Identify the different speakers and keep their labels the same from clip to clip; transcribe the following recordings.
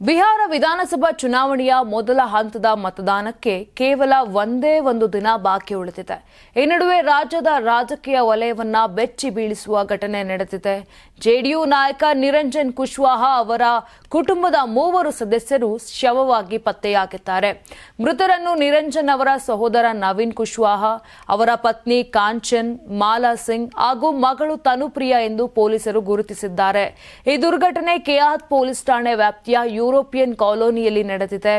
Speaker 1: ಬಿಹಾರ ವಿಧಾನಸಭಾ ಚುನಾವಣೆಯ ಮೊದಲ ಹಂತದ ಮತದಾನಕ್ಕೆ ಕೇವಲ ಒಂದೇ ಒಂದು ದಿನ ಬಾಕಿ ಉಳಿದಿದೆ. ಈ ನಡುವೆ ರಾಜ್ಯದ ರಾಜಕೀಯ ವಲಯವನ್ನ ಬೆಚ್ಚಿ ಬೀಳಿಸುವ ಘಟನೆ ನಡೆದಿದೆ. ಜೆಡಿಯು ನಾಯಕ ನಿರಂಜನ್ ಕುಶ್ವಾಹಾ ಅವರ ಕುಟುಂಬದ ಮೂವರು ಸದಸ್ಯರು ಶವವಾಗಿ ಪತ್ತೆಯಾಗಿದ್ದಾರೆ. ಮೃತರನ್ನು ನಿರಂಜನ್ ಅವರ ಸಹೋದರ ನವೀನ್ ಕುಶ್ವಾಹಾ, ಅವರ ಪತ್ನಿ ಕಾಂಚನ್, ಮಾಲಾ ಸಿಂಗ್ ಹಾಗೂ ಮಗಳು ತನುಪ್ರಿಯಾ ಎಂದು ಪೊಲೀಸರು ಗುರುತಿಸಿದ್ದಾರೆ. ಈ ದುರ್ಘಟನೆ ಕೆಆರ್ ಪೊಲೀಸ್ ಠಾಣೆ ವ್ಯಾಪ್ತಿಯ ಯುರೋಪಿಯನ್ ಕಾಲೋನಿಯಲ್ಲಿ ನಡೆದಿದೆ.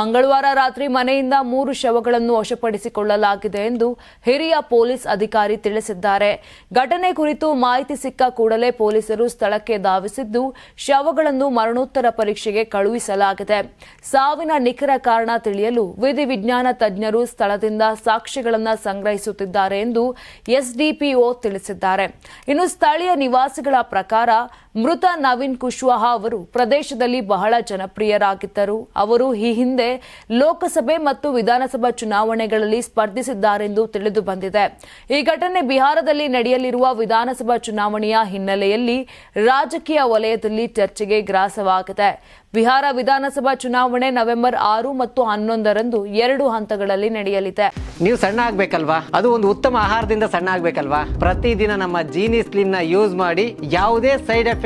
Speaker 1: ಮಂಗಳವಾರ ರಾತ್ರಿ ಮನೆಯಿಂದ ಮೂರು ಶವಗಳನ್ನು ವಶಪಡಿಸಿಕೊಳ್ಳಲಾಗಿದೆ ಎಂದು ಹಿರಿಯ ಪೊಲೀಸ್ ಅಧಿಕಾರಿ ತಿಳಿಸಿದ್ದಾರೆ. ಘಟನೆ ಕುರಿತು ಮಾಹಿತಿ ಸಿಕ್ಕ ಕೂಡಲೇ ಪೊಲೀಸರು ಸ್ಥಳಕ್ಕೆ ಧಾವಿಸಿದ್ದು, ಶವಗಳನ್ನು ಮರಣೋತ್ತರ ಪರೀಕ್ಷೆಗೆ ಕಳುಹಿಸಲಾಗಿದೆ. ಸಾವಿನ ನಿಖರ ಕಾರಣ ತಿಳಿಯಲು ವಿಧಿವಿಜ್ಞಾನ ತಜ್ಞರು ಸ್ಥಳದಿಂದ ಸಾಕ್ಷ್ಯಗಳನ್ನು ಸಂಗ್ರಹಿಸುತ್ತಿದ್ದಾರೆ ಎಂದು ಎಸ್ಡಿಪಿಒ ತಿಳಿಸಿದ್ದಾರೆ. ಇನ್ನು ಸ್ಥಳೀಯ ನಿವಾಸಿಗಳ ಪ್ರಕಾರ ಮೃತ ನವೀನ್ ಕುಶ್ವಾಹಾ ಅವರು ಪ್ರದೇಶದಲ್ಲಿ ಬಹಳ ಜನಪ್ರಿಯರಾಗಿದ್ದರು. ಅವರು ಈ ಹಿಂದೆ ಲೋಕಸಭೆ ಮತ್ತು ವಿಧಾನಸಭಾ ಚುನಾವಣೆಗಳಲ್ಲಿ ಸ್ಪರ್ಧಿಸಿದ್ದಾರೆಂದು ತಿಳಿದು ಬಂದಿದೆ. ಈ ಘಟನೆ ಬಿಹಾರದಲ್ಲಿ ನಡೆಯಲಿರುವ ವಿಧಾನಸಭಾ ಚುನಾವಣೆಯ ಹಿನ್ನೆಲೆಯಲ್ಲಿ ರಾಜಕೀಯ ವಲಯದಲ್ಲಿ ಚರ್ಚೆಗೆ ಗ್ರಾಸವಾಗಿದೆ. ಬಿಹಾರ ವಿಧಾನಸಭಾ ಚುನಾವಣೆ ನವೆಂಬರ್ ಆರು ಮತ್ತು ಹನ್ನೊಂದರಂದು ಎರಡು ಹಂತಗಳಲ್ಲಿ ನಡೆಯಲಿದೆ.
Speaker 2: ನೀವು ಸಣ್ಣ ಆಗ್ಬೇಕಲ್ವಾ? ಅದು ಒಂದು ಉತ್ತಮ ಆಹಾರದಿಂದ ಸಣ್ಣ ಆಗ್ಬೇಕಲ್ವಾ? ಪ್ರತಿದಿನ ನಮ್ಮ ಜೀನಿ ಸ್ಲಿಮ್ ಯೂಸ್ ಮಾಡಿ ಯಾವುದೇ ಸೈಡ್